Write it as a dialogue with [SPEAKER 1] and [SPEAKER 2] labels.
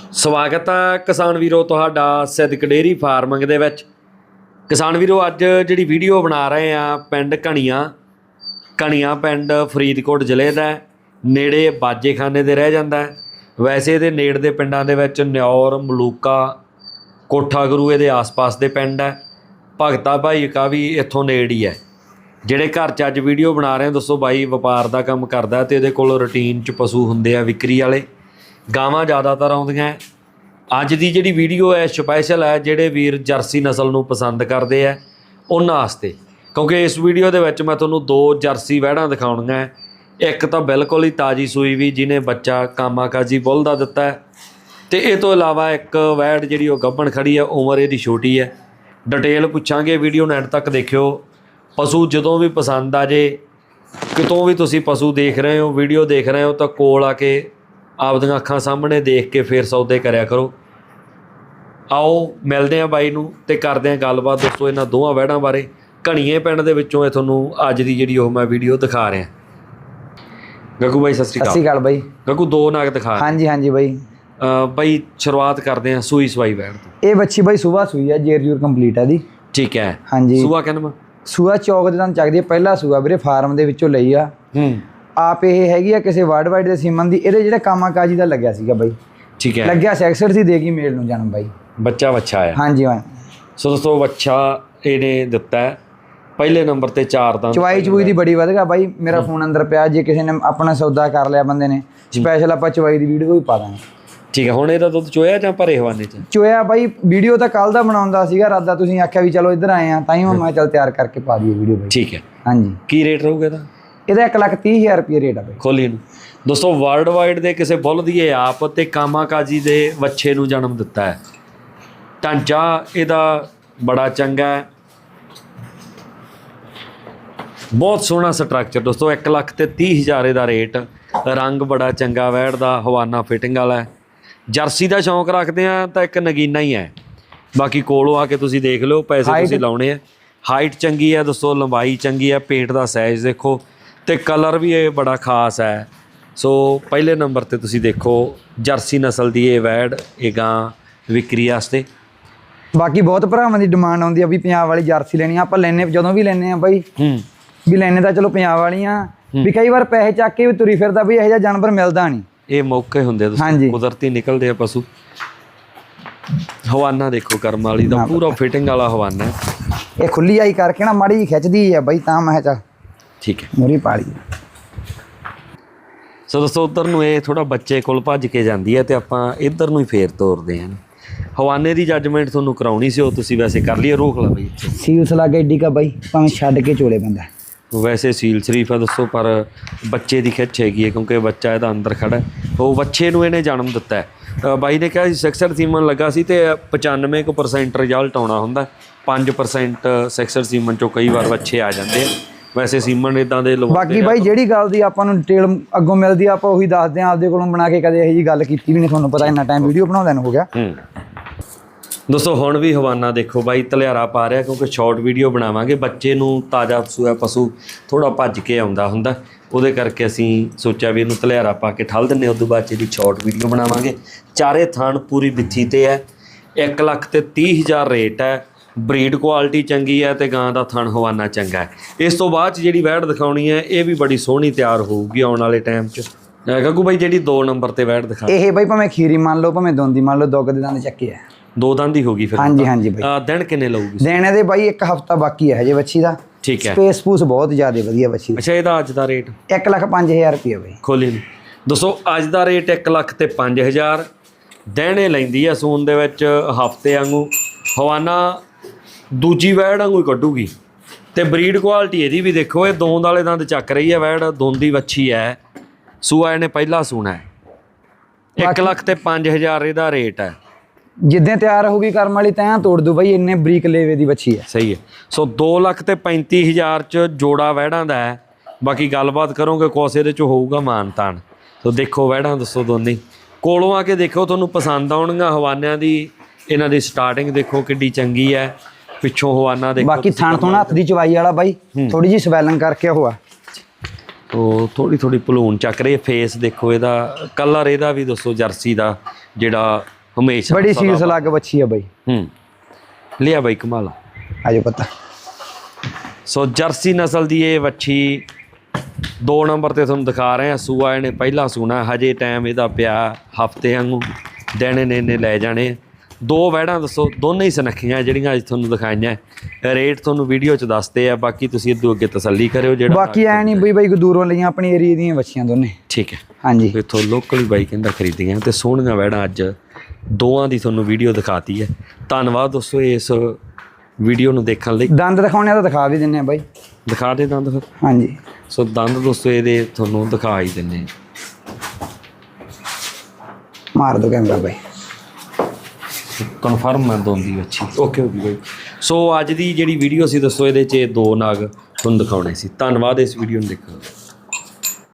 [SPEAKER 1] ਸਵਾਗਤ ਹੈ ਕਿਸਾਨ ਵੀਰੋ ਤੁਹਾਡਾ ਸਿੱਧਕ ਡੇਰੀ ਫਾਰਮਿੰਗ ਦੇ ਵਿੱਚ। ਕਿਸਾਨ ਵੀਰੋ, ਅੱਜ ਜਿਹੜੀ ਵੀਡੀਓ ਬਣਾ ਰਹੇ ਆ ਪਿੰਡ ਕਣੀਆਂ ਕਣੀਆਂ ਪਿੰਡ ਫਰੀਦਕੋਟ ਜ਼ਿਲ੍ਹੇ ਦਾ ਨੇੜੇ ਬਾਜੇਖਾਨੇ ਦੇ ਰਹਿ ਜਾਂਦਾ ਵੈਸੇ ਇਹਦੇ ਨੇੜ ਦੇ ਪਿੰਡਾਂ ਦੇ ਵਿੱਚ ਨਿਉਰ ਮਲੂਕਾ ਕੋਠਾ ਗੁਰੂ ਇਹਦੇ ਆਸ-ਪਾਸ ਦੇ ਪਿੰਡ ਹੈ। ਭਗਤਾ ਭਾਈ ਕਾ ਵੀ ਇੱਥੋਂ ਨੇੜ ਹੀ ਹੈ। ਜਿਹੜੇ ਘਰ 'ਚ ਅੱਜ ਵੀਡੀਓ ਬਣਾ ਰਹੇ ਹਾਂ ਦੱਸੋ ਬਾਈ, ਵਪਾਰ ਦਾ ਕੰਮ ਕਰਦਾ ਤੇ ਇਹਦੇ ਕੋਲ ਰੁਟੀਨ 'ਚ ਪਸ਼ੂ ਹੁੰਦੇ ਆ, ਵਿਕਰੀ ਵਾਲੇ। ਗਾਵਾਂ ਜ਼ਿਆਦਾਤਰ ਆਉਂਦੀਆਂ ਅੱਜ ਦੀ ਜਿਹੜੀ ਵੀਡੀਓ ਹੈ ਸਪੈਸ਼ਲ ਹੈ, ਜਿਹੜੇ ਵੀਰ ਜਰਸੀ ਨਸਲ ਨੂੰ ਪਸੰਦ ਕਰਦੇ ਆ ਉਹਨਾਂ ਵਾਸਤੇ। ਕਿਉਂਕਿ ਇਸ ਵੀਡੀਓ ਦੇ ਵਿੱਚ ਮੈਂ ਤੁਹਾਨੂੰ ਦੋ ਜਰਸੀ ਵਹਿੜਾਂ ਦਿਖਾਉਣੀਆਂ ਹੈ। ਇੱਕ ਤਾਂ ਬਿਲਕੁਲ ਹੀ ਤਾਜੀ ਸੂਈ ਵੀ, ਜਿਹਨੇ ਬੱਚਾ ਕਾਮਾਕਾਜੀ ਬੁੱਲ ਦਾ ਦਿੱਤਾ ਹੈ। ਤੇ ਇਹ ਤੋਂ ਇਲਾਵਾ ਇੱਕ ਵੈੜ ਜਿਹੜੀ ਉਹ ਗੱਭਣ ਖੜੀ ਹੈ, ਉਮਰ ਇਹਦੀ ਛੋਟੀ ਹੈ। ਡਿਟੇਲ ਪੁੱਛਾਂਗੇ, ਵੀਡੀਓ ਨੂੰ ਐਂਡ ਤੱਕ ਦੇਖਿਓ। ਪਸ਼ੂ ਜਦੋਂ ਵੀ ਪਸੰਦ ਆ ਜੇ, ਕਿਤੋਂ ਵੀ ਤੁਸੀਂ ਪਸ਼ੂ ਦੇਖ ਰਹੇ ਹੋ, ਵੀਡੀਓ ਦੇਖ ਰਹੇ ਹੋ, ਤਾਂ ਕੋਲ ਆ ਕੇ ਆਪਦੀਆਂ ਅੱਖਾਂ ਸਾਹਮਣੇ ਦੇਖ ਕੇ ਫੇਰ ਸੌਦੇ ਕਰਿਆ ਕਰੋ। ਆਓ ਮਿਲਦੇ ਆ ਬਾਈ ਨੂੰ ਤੇ ਕਰਦੇ ਆ ਗੱਲਬਾਤ ਦੋਸਤੋ ਇਹਨਾਂ ਦੋਹਾਂ ਵਹਿੜਾਂ ਬਾਰੇ। ਘਣੀਏ ਪਿੰਡ ਦੇ ਵਿੱਚੋਂ ਇਹ ਤੁਹਾਨੂੰ ਅੱਜ ਦੀ ਜਿਹੜੀ ਉਹ ਮੈਂ ਵੀਡੀਓ ਦਿਖਾ ਰਿਹਾ। ਗੱਗੂ ਬਾਈ ਸਤਿ ਸ਼੍ਰੀ
[SPEAKER 2] ਸਤਿ
[SPEAKER 1] ਅਕਾਲ
[SPEAKER 2] ਸ਼੍ਰੀ ਅਕਾਲ ਬਾਈ।
[SPEAKER 1] ਗੱਗੂ ਦੋ ਨਾਗ ਦਿਖਾ।
[SPEAKER 2] ਹਾਂਜੀ ਹਾਂਜੀ ਬਾਈ।
[SPEAKER 1] ਬਾਈ ਸ਼ੁਰੂਆਤ ਕਰਦੇ ਆ ਸੂਈ ਸਵਾਈ ਵੈੜ ਤੋਂ।
[SPEAKER 2] ਇਹ ਬੱਚੀ ਬਾਈ ਸਵੇਰ ਸੂਈ ਆ ਜੇਰ ਜੂਰ ਕੰਪਲੀਟ ਆ ਦੀ
[SPEAKER 1] ਠੀਕ ਹੈ।
[SPEAKER 2] ਹਾਂਜੀ।
[SPEAKER 1] ਸੂਆ ਕਹਿੰਦਾ
[SPEAKER 2] ਸੂਆ ਚੌਕ ਦੇ ਦੰਦ ਚੱਕਦੀ ਆ ਪਹਿਲਾ ਸੂਆ ਵੀਰੇ ਫਾਰਮ ਦੇ ਵਿੱਚੋਂ ਲਈ ਆ।
[SPEAKER 1] ਹੂੰ।
[SPEAKER 2] ਆਪ ਇਹ ਹੈਗੀ ਆ ਕਿਸੇ ਵਰਡ ਵਾਈਡ ਦੇ ਸੀਮਨ ਦੀ ਇਹਦੇ ਜਿਹੜਾ ਕਾਮਾ ਕਾਜੀ ਦਾ ਲੱਗਿਆ ਸੀਗਾ ਬਾਈ।
[SPEAKER 1] ਠੀਕ ਹੈ।
[SPEAKER 2] ਲੱਗਿਆ ਸੈਕਸਰ ਸੀ ਦੇਗੀ ਮੇਲ ਨੂੰ ਜਨਮ ਬਾਈ।
[SPEAKER 1] ਬੱਚਾ ਵੱਛਾ ਆ
[SPEAKER 2] ਹਾਂਜੀ ਹਾਂ।
[SPEAKER 1] ਸੋ ਦੋਸਤੋ ਵੱਛਾ ਇਹਨੇ ਦਿੱਤਾ ਹੈ। ਪਹਿਲੇ ਨੰਬਰ ਤੇ ਚਾਰ ਦਾ
[SPEAKER 2] ਚਵਾਈ ਚਬੂਈ ਦੀ ਬੜੀ ਵਧਗਾ ਬਾਈ। ਮੇਰਾ ਫੋਨ ਅੰਦਰ ਪਿਆ ਜੇ ਕਿਸੇ ਨੇ ਆਪਣਾ ਸੌਦਾ ਕਰ ਲਿਆ ਬੰਦੇ ਨੇ ਸਪੈਸ਼ਲ ਆਪਾਂ ਚਵਾਈ ਦੀ ਵੀਡੀਓ ਵੀ ਪਾ ਦਾਂਗੇ।
[SPEAKER 1] ਠੀਕ ਹੈ ਹੁਣ ਇਹਦਾ ਦੁੱਧ ਚੋਇਆ ਜਾਂ ਭਰੇ ਹਵਾਨੇ ਚ?
[SPEAKER 2] ਚੋਇਆ ਬਾਈ ਵੀਡੀਓ ਤਾਂ ਕੱਲ ਦਾ ਬਣਾਉਂਦਾ ਸੀਗਾ ਰਾਦਾ ਤੁਸੀਂ ਆਖਿਆ ਵੀ ਚਲੋ ਇੱਧਰ ਆਏ ਆ ਤਾਂ ਹੀ ਮੈਂ ਚੱਲ ਤਿਆਰ ਕਰਕੇ ਪਾ ਦਈਏ ਵੀਡੀਓ ਬਾਈ।
[SPEAKER 1] ਠੀਕ ਹੈ।
[SPEAKER 2] ਹਾਂਜੀ।
[SPEAKER 1] ਕੀ ਰੇਟ ਰਹੂਗਾ ਇਹਦਾ?
[SPEAKER 2] ਇਹਦਾ 1 ਲੱਖ 30 ਹਜ਼ਾਰ ਰੁਪਏ ਰੇਟ ਆ ਬਾਈ।
[SPEAKER 1] ਖੋਲੀ ਨੂੰ। ਦੋਸਤੋ ਵਰਲਡ ਵਾਈਡ ਦੇ ਕਿਸੇ ਬੁੱਲ ਦੀ ਇਹ ਆਪ ਤੇ ਕਾਮਾਕਾਜੀ ਦੇ ਵੱਛੇ ਨੂੰ ਜਨਮ ਦਿੱਤਾ ਹੈ। ਢਾਂਚਾ ਇਹਦਾ ਬੜਾ ਚੰਗਾ ਹੈ। ਬਹੁਤ ਸੋਹਣਾ ਸਟਰਕਚਰ ਦੋਸਤੋ 1 ਲੱਖ ਤੇ 30 ਹਜ਼ਾਰ ਇਹਦਾ ਰੇਟ ਰੰਗ ਬੜਾ ਚੰਗਾ ਵੈੜ ਦਾ ਹਵਾਨਾ ਫਿਟਿੰਗ ਵਾਲਾ ਜਰਸੀ ਦਾ ਸ਼ੌਂਕ ਰੱਖਦੇ ਆ ਤਾਂ ਇੱਕ ਨਗੀਨਾ ਹੀ ਹੈ। ਬਾਕੀ ਕੋਲੋਂ ਆ ਕੇ ਤੁਸੀਂ ਦੇਖ ਲਿਓ ਪੈਸੇ ਤੁਸੀਂ ਲਾਉਣੇ ਆ। ਹਾਈਟ ਚੰਗੀ ਹੈ ਦੋਸਤੋ ਲੰਬਾਈ ਚੰਗੀ ਹੈ ਪੇਟ ਦਾ ਸਾਈਜ਼ ਦੇਖੋ। ਤੇ ਕਲਰ ਵੀ ਇਹ ਬੜਾ ਖਾਸ ਹੈ। ਸੋ ਪਹਿਲੇ ਨੰਬਰ ਤੇ ਤੁਸੀਂ ਦੇਖੋ ਜਰਸੀ ਨਸਲ ਦੀ ਇਹ ਵੈੜ ਇਹ ਗਾਂ ਵਿਕਰੀ ਵਾਸਤੇ।
[SPEAKER 2] ਬਾਕੀ ਬਹੁਤ ਭਰਾਵਾਂ ਦੀ ਡਿਮਾਂਡ ਆਉਂਦੀ ਆ ਵੀ ਪੰਜਾਬ ਵਾਲੀ ਜਰਸੀ ਲੈਣੀ ਆ। ਆਪਾਂ ਲੈਨੇ ਜਦੋਂ ਵੀ ਲੈਨੇ ਆ ਬਾਈ।
[SPEAKER 1] ਹੂੰ।
[SPEAKER 2] ਵੀ ਲੈਨੇ ਤਾਂ ਚਲੋ ਪੰਜਾਬ ਵਾਲੀਆਂ ਵੀ ਕਈ ਵਾਰ ਪੈਸੇ ਚੱਕ ਕੇ ਵੀ ਤੁਰੀ ਫਿਰਦਾ ਵੀ ਇਹੋ ਜਿਹਾ ਜਾਨਵਰ ਮਿਲਦਾ ਨਹੀਂ।
[SPEAKER 1] ਇਹ ਮੌਕੇ ਹੁੰਦੇ
[SPEAKER 2] ਹਾਂਜੀ।
[SPEAKER 1] ਕੁਦਰਤੀ ਨਿਕਲਦੇ ਆ ਪਸ਼ੂ। ਹਵਾਨਾ ਦੇਖੋ ਕਰਮ ਵਾਲੀ ਦਾ ਪੂਰਾ ਫਿਟਿੰਗ ਵਾਲਾ ਹਵਾਨਾ।
[SPEAKER 2] ਇਹ ਖੁੱਲੀ ਆਈ ਕਰਕੇ ਨਾ ਮਾੜੀ ਖਿੱਚਦੀ ਆ ਬਾਈ ਤਾਂ ਮੈਂ ਚਾ
[SPEAKER 1] ਠੀਕ ਹੈ।
[SPEAKER 2] ਮੂਰੀ ਪਾਲੀ।
[SPEAKER 1] ਸੋ ਦੋਸਤੋ ਉਧਰ ਨੂੰ ਇਹ ਥੋੜਾ ਬੱਚੇ ਕੋਲ ਭੱਜ ਕੇ ਜਾਂਦੀ ਹੈ ਤੇ ਆਪਾਂ ਇੱਧਰ ਨੂੰ ਹੀ ਫੇਰ ਤੋਰਦੇ ਹਾਂ। ਹਵਾਨੇ ਦੀ ਜੱਜਮੈਂਟ ਤੁਹਾਨੂੰ ਕਰਾਉਣੀ ਸੀ ਉਹ ਤੁਸੀਂ ਵੈਸੇ ਕਰ ਲਈ ਰੋਕ ਲਾ ਬਈ ਇੱਥੇ।
[SPEAKER 2] ਸੀਲ ਲਾ ਏਡੀ ਕਾ ਬਾਈ ਭਾਵੇਂ ਛੱਡ ਕੇ ਚੋਲੇ ਬੰਦਾ
[SPEAKER 1] ਵੈਸੇ ਸੀਲ ਸ਼ਰੀਫ ਹੈ ਦੱਸੋ ਪਰ ਬੱਚੇ ਦੀ ਖਿੱਚ ਹੈਗੀ ਹੈ ਕਿਉਂਕਿ ਬੱਚਾ ਇਹਦਾ ਅੰਦਰ ਖੜਾ ਹੈ। ਉਹ ਬੱਚੇ ਨੂੰ ਇਹਨੇ ਜਨਮ ਦਿੱਤਾ ਹੈ। ਬਾਈ ਨੇ ਕਿਹਾ ਸੀ ਸੈਕਸਰ ਸੀਮਨ ਲੱਗਾ ਸੀ ਤੇ 95% ਰਿਜ਼ਲਟ ਆਉਣਾ ਹੁੰਦਾ 5% ਸੈਕਸਰ ਸੀਮਨ ਚੋਂ ਕਈ ਵਾਰ ਬੱਚੇ ਆ ਜਾਂਦੇ ਆ ਵੈਸੇ ਸੀਮਨ ਇਦਾਂ ਦੇ ਲਵਾਉਂਦੇ
[SPEAKER 2] ਬਾਕੀ ਬਾਈ ਜਿਹੜੀ ਗੱਲ ਦੀ ਆਪਾਂ ਨੂੰ ਡਿਟੇਲ ਅੱਗੋਂ ਮਿਲਦੀ ਆ ਆਪਾਂ ਉਹੀ ਦੱਸਦੇ ਆ ਆਪਦੇ ਕੋਲੋਂ ਬਣਾ ਕੇ ਕਦੇ ਇਹੋ ਜੀ ਗੱਲ ਕੀਤੀ ਵੀ ਨਹੀਂ ਤੁਹਾਨੂੰ ਪਤਾ ਇੰਨਾ ਟਾਈਮ ਵੀਡੀਓ ਬਣਾਉਂਦਿਆਂ ਨੂੰ ਹੋ ਗਿਆ।
[SPEAKER 1] ਦੋਸਤੋ ਹੁਣ ਵੀ ਹਵਾਨਾ ਦੇਖੋ ਬਾਈ ਤਲਿਆਰਾ ਪਾ ਰਿਹਾ ਕਿਉਂਕਿ ਸ਼ਾਰਟ ਵੀਡੀਓ ਬਣਾਵਾਂਗੇ। ਬੱਚੇ ਨੂੰ ਤਾਜ਼ਾ ਸੂਆ ਪਸ਼ੂ ਥੋੜਾ ਭੱਜ ਕੇ ਆਉਂਦਾ ਹੁੰਦਾ। ਉਹਦੇ ਕਰਕੇ ਅਸੀਂ ਸੋਚਿਆ ਵੀ ਇਹਨੂੰ ਤਲਿਆਰਾ ਪਾ ਕੇ ਠੱਲ ਦਿੰਨੇ ਉਦੋਂ ਬਾਅਦ ਇਹਦੀ ਸ਼ਾਰਟ ਵੀਡੀਓ ਬਣਾਵਾਂਗੇ। ਚਾਰੇ ਥਾਣ ਪੂਰੀ ਬਿੱਥੀ ਤੇ ਹੈ। 1 ਲੱਖ ਤੇ 30 ਹਜ਼ਾਰ ਰੇਟ ਹੈ। ਬਰੀਡ ਕੁਆਲਿਟੀ ਚੰਗੀ ਹੈ ਤੇ ਗਾਂ ਦਾ ਥਣ ਹਵਾਨਾ ਚੰਗਾ ਹੈ। ਇਸ ਤੋਂ ਬਾਅਦ ਜਿਹੜੀ ਵੈੜ ਦਿਖਾਉਣੀ ਹੈ ਇਹ ਵੀ ਬੜੀ ਸੋਹਣੀ ਤਿਆਰ ਹੋਊਗੀ ਆਉਣ ਵਾਲੇ ਟਾਈਮ 'ਚ। ਗੱਗੂ ਬਾਈ ਜਿਹੜੀ 2 ਨੰਬਰ ਤੇ ਵੈੜ ਦਿਖਾ।
[SPEAKER 2] ਇਹ ਬਾਈ ਭਾਵੇਂ ਖੀਰੀ ਮੰਨ ਲਓ ਭਾਵੇਂ ਦੋਂਦੀ ਮੰਨ ਲਓ ਦੁੱਗ ਦੇ ਦੰਦ ਚੱਕੇ ਆ।
[SPEAKER 1] ਦੋ ਦੰਦ ਹੀ ਹੋਗੀ ਫਿਰ
[SPEAKER 2] ਹਾਂਜੀ ਹਾਂਜੀ ਬਾਈ।
[SPEAKER 1] ਦਿਨ ਕਿੰਨੇ ਲਊਗੀ
[SPEAKER 2] ਦੇਣੇ ਦੇ ਬਾਈ ਇੱਕ ਹਫਤਾ ਬਾਕੀ ਹੈ ਹਜੇ ਬੱਚੀ ਦਾ।
[SPEAKER 1] ਠੀਕ ਹੈ।
[SPEAKER 2] ਸਪੇਸ ਪੂਸ ਬਹੁਤ ਜ਼ਿਆਦਾ ਵਧੀਆ ਬੱਚੀ
[SPEAKER 1] ਅੱਛਾ ਇਹਦਾ ਅੱਜ ਦਾ ਰੇਟ
[SPEAKER 2] 1 ਲੱਖ 5000 ਰੁਪਏ ਬਾਈ।
[SPEAKER 1] ਖੋਲੀ ਨੂੰ। ਦੱਸੋ ਅੱਜ ਦਾ ਰੇਟ 1 ਲੱਖ ਤੇ 5000 ਦੇਣੇ ਲੈਂਦੀ ਆ ਸੂਨ ਦੇ ਵਿੱਚ ਹਫ਼ਤੇ ਵਾਂਗੂ। ਹਵਾਨਾ ਦੂਜੀ ਵੈੜ ਵਾਂਗੂ ਹੀ ਕੱਢੂਗੀ। ਤੇ ਬਰੀਡ ਕੁਆਲਿਟੀ ਇਹਦੀ ਵੀ ਦੇਖੋ ਇਹ ਦੋਂਦ ਵਾਲੇ ਦੰਦ ਚੱਕ ਰਹੀ ਹੈ ਵੈੜ ਦੋਂਦੀ ਵੱਛੀ ਹੈ। ਸੂਆ ਇਹਨੇ ਪਹਿਲਾ ਸੂਣਾ ਹੈ। 1 ਲੱਖ ਤੇ 5000 ਇਹਦਾ ਰੇਟ ਹੈ।
[SPEAKER 2] ਜਿੱਦਾਂ ਤਿਆਰ ਹੋਊਗੀ ਕਰਮ ਵਾਲੀ ਤੈਂ ਤੋੜ ਦੂ ਬਾਈ ਇੰਨੇ ਬਰੀਕ ਲੇਵੇ ਦੀ ਬੱਚੀ ਹੈ।
[SPEAKER 1] ਸਹੀ ਹੈ। ਸੋ 2 ਲੱਖ ਤੇ 35000 ਚ ਜੋੜਾ ਵਹਿੜਾਂ ਦਾ ਹੈ। ਬਾਕੀ ਗੱਲਬਾਤ ਕਰੋਗੇ ਕੋਸੇ ਦੇ ਚ ਹੋਊਗਾ ਮਾਨ ਤਾਨ ਸੋ ਦੇਖੋ ਵਹਿੜਾਂ ਦੱਸੋ ਦੋਨੇ। ਕੋਲੋਂ ਆ ਕੇ ਦੇਖੋ ਤੁਹਾਨੂੰ ਪਸੰਦ ਆਉਣਗੀਆਂ ਹਵਾਨਿਆਂ ਦੀ ਇਹਨਾਂ ਦੀ ਸਟਾਰਟਿੰਗ ਦੇਖੋ ਕਿੱਡੀ ਚੰਗੀ ਹੈ। ਪਿੱਛੋਂ ਹਵਾਨਾ ਦੇਖੋ
[SPEAKER 2] ਬਾਕੀ ਥਣ ਤੋਂ ਹੱਥ ਦੀ ਚਵਾਈ ਵਾਲਾ ਬਾਈ ਥੋੜੀ ਜੀ ਸਵੈਲਿੰਗ ਕਰਕੇ ਹੋਆ
[SPEAKER 1] ਉਹ ਥੋੜੀ ਥੋੜੀ ਭਲੂਣ ਚੱਕ ਰਹੀ ਫੇਸ ਦੇਖੋ ਇਹਦਾ ਕਲਰ ਇਹਦਾ ਵੀ ਦੱਸੋ ਜਰਸੀ ਦਾ ਜਿਹੜਾ ਹਮੇਸ਼ਾ
[SPEAKER 2] ਬੜੀ ਸੀਸ ਲੱਗ ਬੱਚੀ ਆ ਬਾਈ।
[SPEAKER 1] ਹੂੰ। ਲਿਆ ਬਾਈ ਕਮਾਲਾ
[SPEAKER 2] ਆਜੋ ਪਤਾ।
[SPEAKER 1] ਸੋ ਜਰਸੀ ਨਸਲ ਦੀ ਇਹ ਵੱਛੀ ਦੋ ਨੰਬਰ ਤੇ ਤੁਹਾਨੂੰ ਦਿਖਾ ਰਹੇ ਆ ਸੂਆ ਇਹਨੇ ਪਹਿਲਾਂ ਸੂਣਾ ਹਜੇ ਟਾਈਮ ਇਹਦਾ ਪਿਆ ਹਫ਼ਤੇ ਵਾਂਗੂ। ਦਿਨ ਨੇ ਨੇ ਲੈ ਜਾਣੇ। ਦੋ ਵੈੜਾਂ ਦੱਸੋ ਦੋਨੇ ਹੀ ਸੁਨੱਖੀਆਂ ਜਿਹੜੀਆਂ ਅੱਜ ਤੁਹਾਨੂੰ ਦਿਖਾਈਆਂ ਰੇਟ ਤੁਹਾਨੂੰ ਵੀਡੀਓ 'ਚ ਦੱਸਦੇ ਆ ਬਾਕੀ ਤੁਸੀਂ ਇਦੋਂ ਅੱਗੇ ਤਸੱਲੀ ਕਰਿਓ ਜਿਹੜਾ
[SPEAKER 2] ਬਾਕੀ ਐ ਨਹੀਂ ਬਈ ਬਾਈ ਦੂਰੋਂ ਲਈਆਂ ਆਪਣੀ ਏਰੀਆ ਦੀਆਂ ਬੱਚੀਆਂ ਦੋਨੇ।
[SPEAKER 1] ਠੀਕ ਹੈ।
[SPEAKER 2] ਹਾਂਜੀ।
[SPEAKER 1] ਇੱਥੋਂ ਲੋਕਲ ਬਾਈ ਕਹਿੰਦਾ ਖਰੀਦੀਆਂ ਤੇ ਸੋਹਣੀਆਂ ਵੈੜਾਂ ਅੱਜ ਦੋਵਾਂ ਦੀ ਤੁਹਾਨੂੰ ਵੀਡੀਓ ਦਿਖਾਤੀ ਹੈ। ਧੰਨਵਾਦ ਦੋਸਤੋ ਇਸ ਵੀਡੀਓ ਨੂੰ ਦੇਖਣ ਲਈ।
[SPEAKER 2] ਦੰਦ ਦਿਖਾਉਣੇ ਤਾਂ ਦਿਖਾ ਵੀ ਦਿੰਨੇ ਆ ਬਾਈ।
[SPEAKER 1] ਦਿਖਾ ਦੇ ਦੰਦ ਫਿਰ।
[SPEAKER 2] ਹਾਂਜੀ।
[SPEAKER 1] ਸੋ ਦੰਦ ਦੋਸਤੋ ਇਹਦੇ ਤੁਹਾਨੂੰ ਦਿਖਾ ਹੀ ਦਿੰਨੇ
[SPEAKER 2] ਮਾਰ ਦੋ ਕੈਮਰਾ ਬਾਈ।
[SPEAKER 1] ਕਨਫਰਮ ਮੈਂ ਦੋਂਦੀ ਅੱਛੀ। ਓਕੇ ਓਕੇ ਬਾਈ ਸੋ ਅੱਜ ਦੀ ਜਿਹੜੀ ਵੀਡੀਓ ਸੀ ਦੱਸੋ ਇਹਦੇ 'ਚ ਇਹ ਦੋ ਨਾਗ ਤੁਹਾਨੂੰ ਦਿਖਾਉਣੇ ਸੀ। ਧੰਨਵਾਦ ਇਸ ਵੀਡੀਓ ਨੂੰ ਦੇਖਣ ਲਈ।